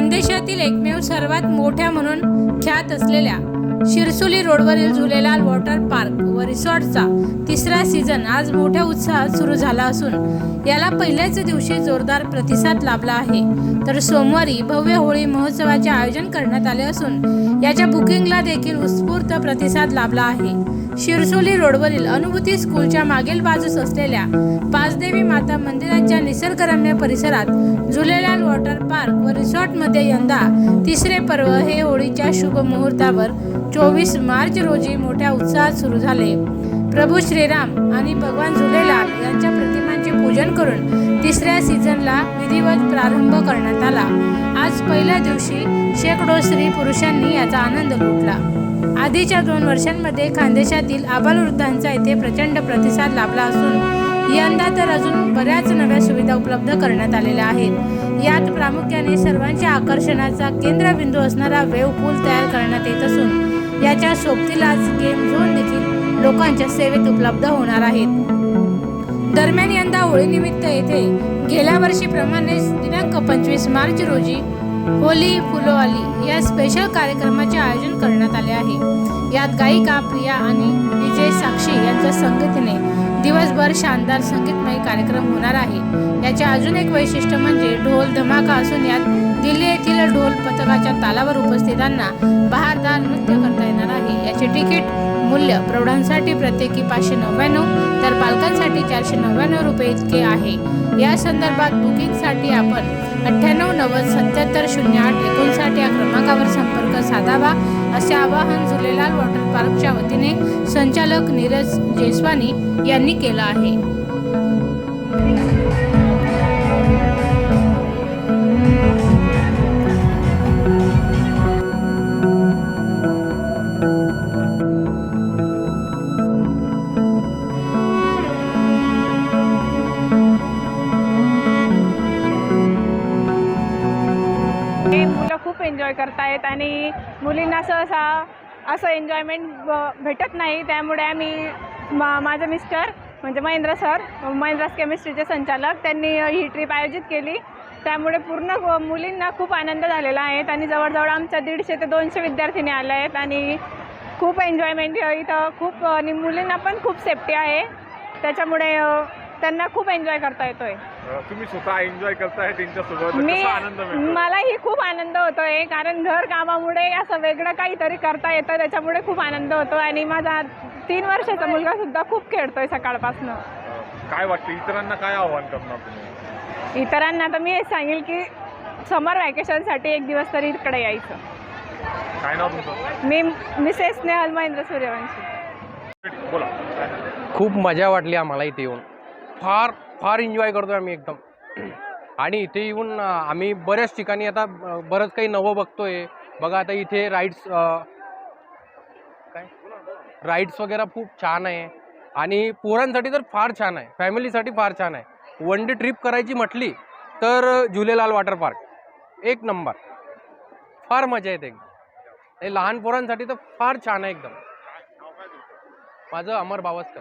खानदेशातील एकमेव सर्वात मोठ्या म्हणून ख्यात असलेल्या शिरसुली रोडवरील झुलेलाल वॉटर पार्क व रिसॉर्टचा तिसरा सीझन आज मोठ्या उत्साहात सुरू झाला असून याला पहिल्याच दिवशी जोरदार प्रतिसाद लाभला आहे. तर सोमवारी भव्य होळी महोत्सवाचे आयोजन करण्यात आले असून याच्या बुकिंगला देखील उत्स्फूर्त प्रतिसाद लाभला आहे. शिरसोली रोडवरील अनुभूती स्कूलच्या मागील बाजूस असलेल्या पाचदेवी माता मंदिराच्या निसर्गरम्य परिसरात झुलेलाल वॉटर पार्क व रिसॉर्टमध्ये यंदा तिसरे पर्व हे होळीच्या शुभ मुहूर्तावर चोवीस मार्च रोजी मोठ्या उत्साहात सुरू झाले. प्रभू श्रीराम आणि भगवान झुलेलाल यांच्या प्रतिमांचे पूजन करून तिसऱ्या सीझनला विधिवत प्रारंभ करण्यात आला. आज पहिल्या दिवशी शेकडो स्त्री पुरुषांनी याचा आनंद लुटला. आधीच्या दोन वर्षांमध्ये खानदेशातील आबालवृद्धांचा येथे प्रचंड प्रतिसाद लाभला असून यंदा तर अजून बऱ्याच नव्या सुविधा उपलब्ध करण्यात आलेल्या आहेत. यात प्रामुख्याने सर्वांच्या आकर्षणाचा केंद्रबिंदू असणारा वेव पूल तयार करण्यात येत असून याच्या सोबतीलाच गेम झोन देखील लोकांच्या सेवेत उपलब्ध होणार आहेत. दरम्यान यंदा होळीनिमित्त येथे गेल्या वर्षीप्रमाणेच दिनांक पंचवीस मार्च रोजी होली फुलोवाली या स्पेशल कार्यक्रमाचे आयोजन करण्यात आले. यात गायिका प्रिया आणि विजय साक्षी यांच्या संगतीने दिवसभर शानदार संगीतमय कार्यक्रम होणार आहे. याचे अजून एक वैशिष्ट्य म्हणजे ढोल धमाका असून यात दिल्ली येथील ढोल पथकाच्या तालावर उपस्थितांना बहार तिकीट मूल्य प्रौढांसाठी प्रत्येकी पाचशे नव्याण्णव तर पालकांसाठी चारशे नव्याण्णव रुपये इतके आहे. या संदर्भात बुकिंगसाठी आपण अठ्ठ्याण्णव नव्वद सत्याहत्तर शून्य आठ एकोणसाठ या क्रमांकावर संपर्क साधावा असे आवाहन झुलेलाल वॉटर पार्कच्या वतीने संचालक नीरज जेसवानी यांनी केलं आहे. खूप एन्जॉय करतायत आणि मुलींना सहसा असं एन्जॉयमेंट भेटत नाही. त्यामुळे आम्ही मा माझं मिस्टर म्हणजे महेंद्र सर महेंद्रास केमिस्ट्रीचे संचालक त्यांनी ही ट्रीप आयोजित केली. त्यामुळे पूर्ण मुलींना खूप आनंद झालेला आहे आणि जवळजवळ आमच्या दीडशे ते दोनशे विद्यार्थिनी आल्या आहेत आणि खूप एन्जॉयमेंट इथं खूप आणि मुलींना पण खूप सेफ्टी आहे. त्याच्यामुळे त्यांना खूप एन्जॉय करता येतोय. तुम्ही स्वतः एन्जॉय करताय त्यांच्यासोबत मी कसा आनंद मिळतो? मलाही खूप आनंद होतोय कारण घर कामामुळे असं वेगळं काहीतरी करता येतं त्याच्यामुळे खूप आनंद होतो. आणि माझा तीन वर्षाचा मुलगा सुद्धा खूप खेळतोय सकाळपासून. अ, काय वाटतं इतरांना काय आव्हान करणार तुम्ही? इतरांना तर मी हेच सांगेल की समर वॅकेशनसाठी एक दिवस तरी इकडे यायचं. काय नाव तुमचं? मी मिसेस स्नेहल महेंद्र सूर्यवंशी. बोला. खूप मजा वाटली आम्हाला इथे येऊन. फार फार एन्जॉय करतो आम्ही एकदम. आणि इथे येऊन आम्ही बऱ्याच ठिकाणी आता बरंच काही नवं बघतोय. बघा आता इथे राईड्स काय? राईड्स वगैरे खूप छान आहे. आणि पोरांसाठी तर फार छान आहे. फॅमिलीसाठी फार छान आहे. वन डे ट्रिप करायची म्हटली तर झुलेलाल वॉटर पार्क एक नंबर फार मजा येते एकदम. हे लहान पोरांसाठी तर फार छान आहे एकदम. माझं अमर बावस्कर.